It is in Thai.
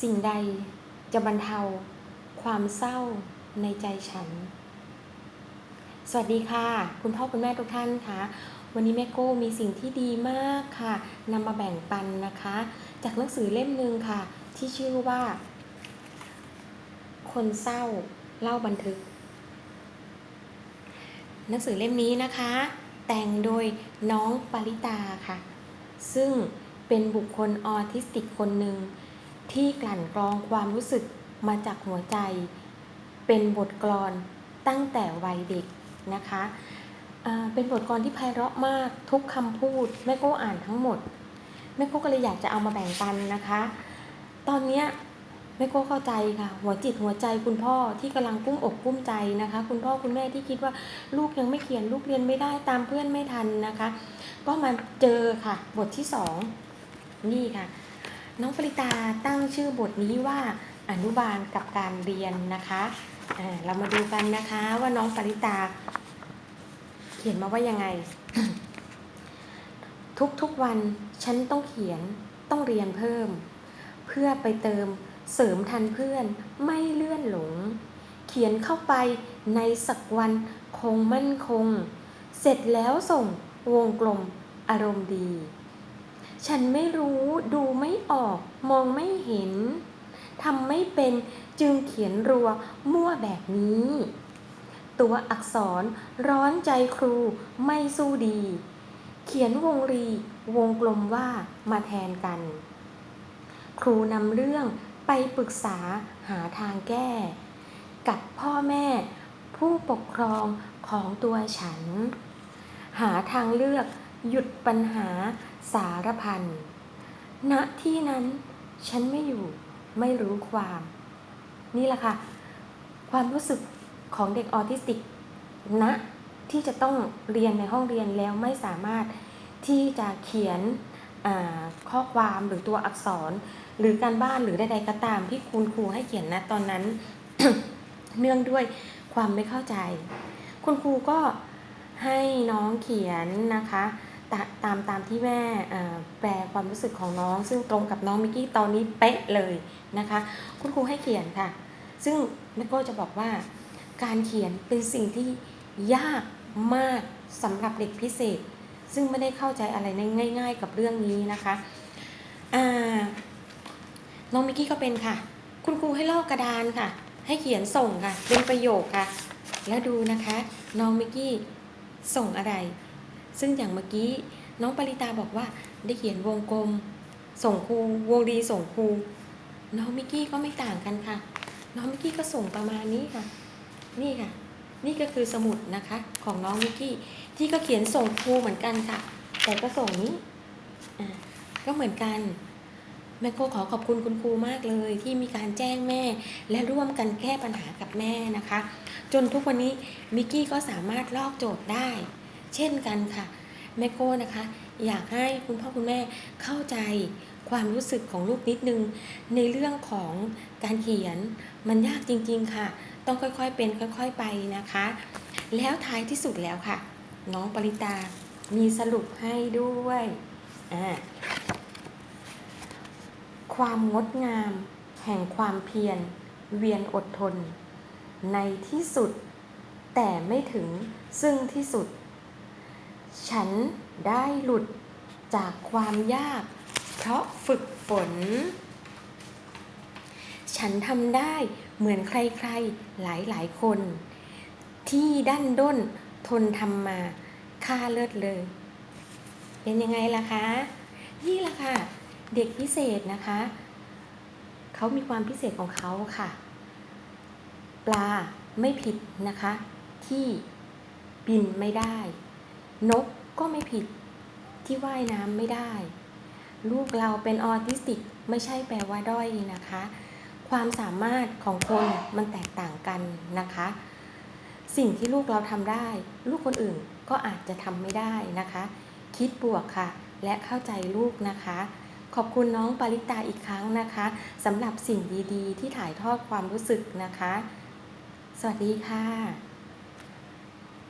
สิ่งใดจะบรรเทาความเศร้าในใจฉัน สวัสดีค่ะ คุณพ่อคุณแม่ทุกท่านคะวันนี้แม่โก้มีสิ่งที่ดีมากค่ะนำมาแบ่งปันนะคะ จากหนังสือเล่มหนึ่งค่ะ ที่ชื่อว่า คนเศร้าเล่าบันทึก หนังสือเล่มนี้นะคะ แต่งโดยน้องปริตาค่ะ ซึ่งเป็นบุคคลออทิสติกคนหนึ่ง ที่กลั่นกรองความรู้สึกมาจากหัวใจ เป็นบทกลอนตั้งแต่วัยเด็กนะคะเป็นบทกลอนที่ไพเราะมากทุกคำพูดแม่โก้อ่านทั้งหมดแม่โก้ก็เลยอยากจะเอามาแบ่งปันนะคะ ตอนนี้แม่โก้เข้าใจค่ะ หัวจิตหัวใจคุณพ่อที่กำลังกุ้มอกกุ้มใจนะคะ คุณพ่อคุณแม่ที่คิดว่าลูกยังไม่เขียนลูกเรียนไม่ได้ตามเพื่อนไม่ทันนะคะ ก็มาเจอค่ะ บทที่สองนี่ค่ะ น้องปริตาตั้งชื่อบทนี้ว่าอนุบาลกับการเรียนนะคะเรามาดูกันนะคะว่าน้องปริตา เขียนมาว่ายังไง ทุกๆวันฉันต้องเขียนต้องเรียนเพิ่ม เพื่อไปเติมเสริมทันเพื่อนไม่เลื่อนหลง เขียนเข้าไปในสักวันคงมั่นคง เสร็จแล้วส่งวงกลมอารมณ์ดี ฉันไม่รู้ดูไม่ออกมองไม่เห็นทำไม่เป็นจึงเขียนรัวมั่วแบบนี้ ตัวอักษรร้อนใจครูไม่สู้ดี เขียนวงรี วงกลมว่ามาแทนกัน ครูนำเรื่องไปปรึกษาหาทางแก้ กับพ่อแม่ผู้ปกครองของตัวฉัน หาทางเลือกหยุดปัญหา สารพัน ณ ที่นั้นฉันไม่อยู่ไม่รู้ความ นี่แหละค่ะ ความรู้สึกของเด็กออทิสติกณที่จะต้องเรียนในห้องเรียนแล้วไม่สามารถที่จะเขียนข้อความหรือตัวอักษร หรือการบ้านหรือใดๆก็ตามที่คุณครูให้เขียนนะตอนนั้น เนื่องด้วยความไม่เข้าใจ คุณครูก็ให้น้องเขียนนะคะ ตาตามตามที่แม่แปลความรู้สึกของน้อง ซึ่งตรงกับน้องมิกกี้ตอนนี้เป๊ะเลยนะคะ คุณครูให้เขียนค่ะ ซึ่งแม่โก้จะบอกว่า การเขียนเป็นสิ่งที่ยากมากสำหรับเด็กพิเศษ ซึ่งไม่ได้เข้าใจอะไรในง่าย ๆ กับเรื่องนี้นะคะน้องมิกกี้ก็เป็นค่ะ คุณครูให้ลอกกระดานค่ะ ให้เขียนส่งค่ะ เป็นประโยคค่ะ แล้วดูนะคะ น้องมิกกี้ส่งอะไร ซึ่งอย่างเมื่อกี้น้องปริตาบอกว่าได้เขียนวงกลม ส่งครูวงรีส่งครูน้องมิกกี้ก็ไม่ต่างกันค่ะ น้องมิกกี้ก็ส่งประมาณนี้ค่ะ นี่ค่ะ นี่ก็คือสมุดนะคะของน้องมิกกี้ที่ก็เขียนส่งครูเหมือนกันค่ะ แต่ก็ส่งนี้ก็เหมือนกันแม่โกขอขอบคุณคุณครูมากเลยที่มีการแจ้งแม่ และร่วมกันแก้ปัญหากับแม่นะคะ จนทุกวันนี้มิกกี้ก็สามารถลอกโจทย์ได้ เช่นกันค่ะแม่โก้นะคะ อยากให้คุณพ่อคุณแม่เข้าใจความรู้สึกของลูกนิดนึง ในเรื่องของการเขียนมันยากจริงๆค่ะ ต้องค่อยๆเป็นค่อยๆไปนะคะ แล้วท้ายที่สุดแล้วค่ะ น้องปริตามีสรุปให้ด้วยความงดงาม แห่งความเพียร เวียนอดทน ในที่สุด แต่ไม่ถึงซึ่งที่สุด ฉันได้หลุดจากความยาก เพราะฝึกฝน ฉันทำได้เหมือนใครๆหลายๆคน ที่ดั้นด้นทนทำมาค่าเลิศเลย เป็นยังไงล่ะคะ นี่ล่ะค่ะ เด็กพิเศษนะคะ เขามีความพิเศษของเขาค่ะ ปลาไม่ผิดนะคะ ที่บินไม่ได้ นกก็ไม่ผิดที่ว่ายน้ำไม่ได้ ลูกเราเป็นออทิสติกไม่ใช่แปลว่าด้อยนะคะ ความสามารถของคนมันแตกต่างกันนะคะ สิ่งที่ลูกเราทำได้ ลูกคนอื่นก็อาจจะทำไม่ได้นะคะ คิดบวกค่ะ และเข้าใจลูกนะคะ ขอบคุณน้องปาริตาอีกครั้งนะคะสำหรับสิ่งดีๆ ที่ถ่ายทอดความรู้สึกนะคะ สวัสดีค่ะ